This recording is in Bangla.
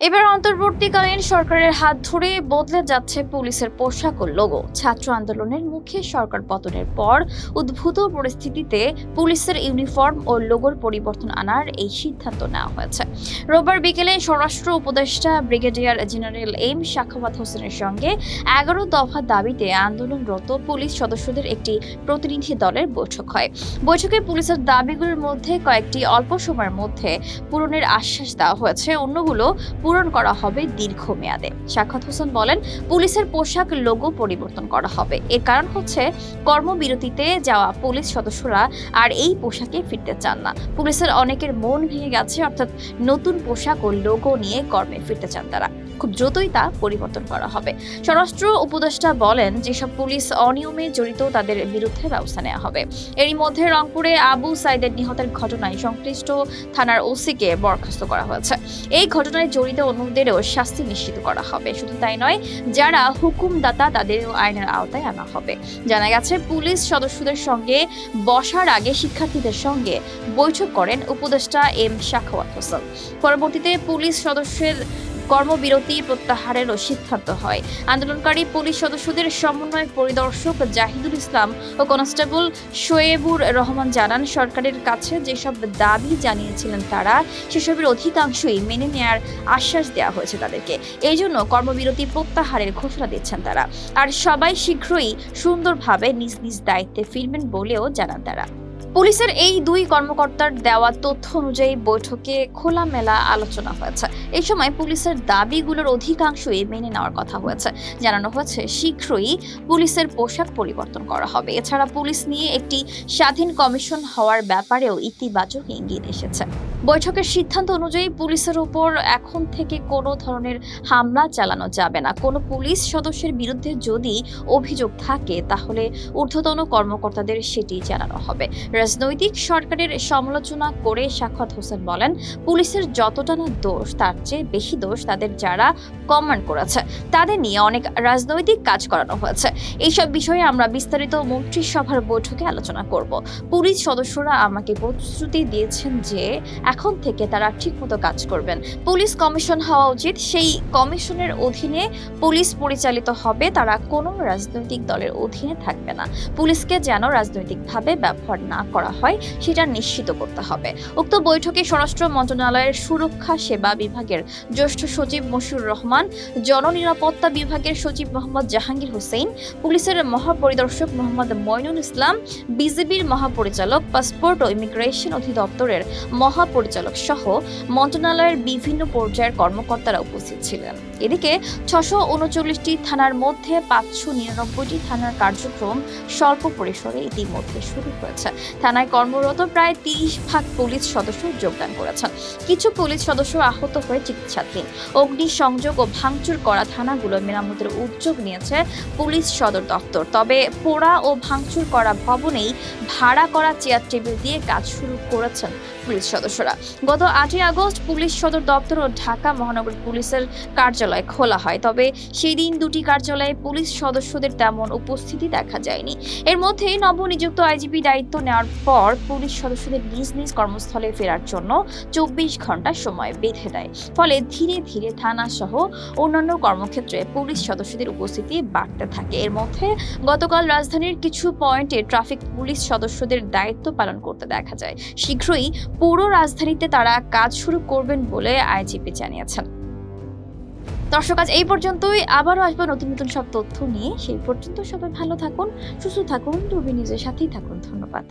এবার অন্তর্বর্তীকালীন সরকারের হাত ধরে বদলে যাচ্ছে পুলিশের পোশাক ও লোগো ছাত্র আন্দোলনের মুখে সরকার পতনের পর উদ্ভূত পরিস্থিতিতে পুলিশের ইউনিফর্ম ও লোগোর পরিবর্তন আনার এই সিদ্ধান্ত নেওয়া হয়েছে। রোববার বিকেলে স্বরাষ্ট্র উপদেষ্টা ব্রিগেডিয়ার জেনারেল এম শাখাওয়াত হোসেনের সঙ্গে এগারো দফা দাবিতে আন্দোলনরত পুলিশ সদস্যদের একটি প্রতিনিধি দলের বৈঠক হয়। বৈঠকে পুলিশের দাবিগুলোর মধ্যে কয়েকটি অল্প সময়ের মধ্যে পূরণের আশ্বাস দেওয়া হয়েছে। অন্যগুলো পূরণ করা হবে দীর্ঘমেয়াদে। সাক্ষাৎ হোসেন বলেন, পুলিশের পোশাক লোগো পরিবর্তন করা হবে। এর কারণ হচ্ছে, কর্মবিরতিতে যাওয়া পুলিশ সদস্যরা আর এই পোশাকে ফিরতে চান না। পুলিশের অনেকের মন ভেঙে গেছে, অর্থাৎ নতুন পোশাক ও লোগো নিয়ে কর্মে ফিরতে চান তারা। খুব দ্রুতই তা পরিবর্তন করা হবে। স্বরাষ্ট্র উপদেষ্টা বলেন, যেসব পুলিশ অনিয়মে জড়িত তাদের বিরুদ্ধে ব্যবস্থা নেওয়া হবে। এরই মধ্যে রংপুরে আবু সাইদের নিহতের ঘটনায় সংশ্লিষ্ট থানার ওসিকে বরখাস্ত করা হয়েছে। এই ঘটনায় জড়িত অন্যদেরও শাস্তি নিশ্চিত করা হবে। শুধু তাই নয়, যারা হুকুমদাতা তাদেরও আইনের আওতায় আনা হবে। জানা গেছে, পুলিশ সদস্যদের সঙ্গে বসার আগে শিক্ষার্থীদের সঙ্গে বৈঠক করেন উপদেষ্টা এম শাখাওয়াত হোসেন। পরবর্তীতে পুলিশ সদস্যের কর্মবিরতি প্রত্যাহারেরও সিদ্ধান্ত হয়। আন্দোলনকারী পুলিশ সদস্যদের সমন্বয়ক পরিদর্শক জাহিদুল ইসলাম ও কনস্টেবল শোয়েবুর রহমান জানান, সরকারের কাছে যেসব দাবি জানিয়েছিলেন তারা, সেসবের অধিকাংশই মেনে নেয়ার আশ্বাস দেওয়া হয়েছে তাদেরকে। এই জন্য কর্মবিরতি প্রত্যাহারের ঘোষণা দিচ্ছেন তারা। আর সবাই শীঘ্রই সুন্দরভাবে নিজ নিজ দায়িত্বে ফিরবেন বলেও জানান তারা। পুলিশের এই দুই কর্মকর্তার দেওয়া তথ্য অনুযায়ী বৈঠকে খোলামেলা আলোচনা হয়েছে। এই সময় পুলিশের দাবিগুলোর অধিকাংশই মেনে নেওয়ার কথা হয়েছে। জানানো হয়েছে, শীঘ্রই পুলিশের পোশাক পরিবর্তন করা হবে। এছাড়া পুলিশ নিয়ে একটি স্বাধীন কমিশন হওয়ার ব্যাপারেও ইতিবাচক ইঙ্গিত এসেছে। বৈঠকের সিদ্ধান্ত অনুযায়ী পুলিশের উপর এখন থেকে কোনো ধরনের হামলা চালানো যাবে না। কোনো পুলিশ সদস্যের বিরুদ্ধে যদি অভিযোগ থাকে, তাহলে ঊর্ধ্বতন কর্মকর্তাদের সেটি জানানো হবে। রাজনৈতিক সরকারের সমালোচনা করে সাক্ষাৎ হোসেন বলেন, পুলিশের যতটা না দোষ, তার চেয়ে বেশি দোষ তাদের যারা কমান্ড করেছে, তাদের নিয়ে অনেক রাজনৈতিক কাজ করানো হয়েছে। এইসব বিষয়ে আমরা বিস্তারিত মন্ত্রিসভার বৈঠকে আলোচনা করব। পুলিশ সদস্যরা আমাকে প্রতিশ্রুতি দিয়েছেন যে, এখন থেকে তারা ঠিকমতো কাজ করবেন। পুলিশ কমিশন হওয়া উচিত। সেই কমিশনের অধীনে পুলিশ পরিচালিত হবে, তারা কোনো রাজনৈতিক দলের অধীনে থাকবে না। পুলিশকে যেন রাজনৈতিকভাবে ব্যবহার না করা হয়, সেটা নিশ্চিত করতে হবে। উক্ত বৈঠকে স্বরাষ্ট্র মন্ত্রণালয়ের সুরক্ষা সেবা বিভাগের জ্যেষ্ঠ সচিব মশিউর রহমান, জননিরাপত্তা বিভাগের সচিব মোহাম্মদ জাহাঙ্গীর হোসেন, পুলিশের মহাপরিদর্শক মোহাম্মদ মইনুল ইসলাম, বিজিবির মহাপরিচালক, পাসপোর্ট ও ইমিগ্রেশন অধিদপ্তরের মহাপরিচালক সহ মন্ত্রণালয়ের বিভিন্ন পর্যায়ের কর্মকর্তারা উপস্থিত ছিলেন। এদিকে ছশো উনচল্লিশটি থানার মধ্যে পাঁচশো নিরানব্বইটি থানার কার্যক্রম স্বল্প পরিসরে ইতিমধ্যে শুরু হয়েছে। থানায় কর্মরত প্রায় তিরিশ ভাগ পুলিশ সদস্য যোগদান করেছেন। কিছু পুলিশ সদস্য আহত হয়ে চিকিৎসাধীন। অগ্নি সংযোগ ও ভাঙচুর করা থানাগুলো মেরামতের উদ্যোগ নিয়েছে পুলিশ সদর দপ্তর। তবে পোড়া ও ভাঙচুর করা ভবনেই ভাড়া করা চেয়ার টেবিল দিয়ে কাজ শুরু করেছেন পুলিশ সদস্যরা। গত আটই আগস্ট পুলিশ সদর দপ্তর ও ঢাকা মহানগর পুলিশের কার্যালয় খোলা হয়। তবে সেই দিন দুটি কার্যালয়ে পুলিশ সদস্যদের তেমন উপস্থিতি দেখা যায়নি। এর মধ্যে নবনিযুক্ত আইজিপি দায়িত্ব নেওয়ার পর পুলিশ সদস্যদের নিজ নিজ কর্মস্থলে ফেরার জন্য চব্বিশ ঘণ্টা সময় বেঁধে দেয়। ফলে ধীরে ধীরে থানা সহ অন্যান্য কর্মক্ষেত্রে পুলিশ সদস্যদের উপস্থিতি বাড়তে থাকে। এর মধ্যে গতকাল রাজধানীর কিছু পয়েন্টে ট্রাফিক পুলিশ সদস্যদের দায়িত্ব পালন করতে দেখা যায়। শীঘ্রই পুরো রাজধানীতে তারা কাজ শুরু করবেন বলে আইজিপি জানিয়েছেন। দর্শক, আজ এই পর্যন্তই। আবারও আসব নতুন নতুন সব তথ্য নিয়ে। সেই পর্যন্ত সবাই ভালো থাকুন, সুস্থ থাকুন রবি নিজের সাথেই থাকুন। ধন্যবাদ।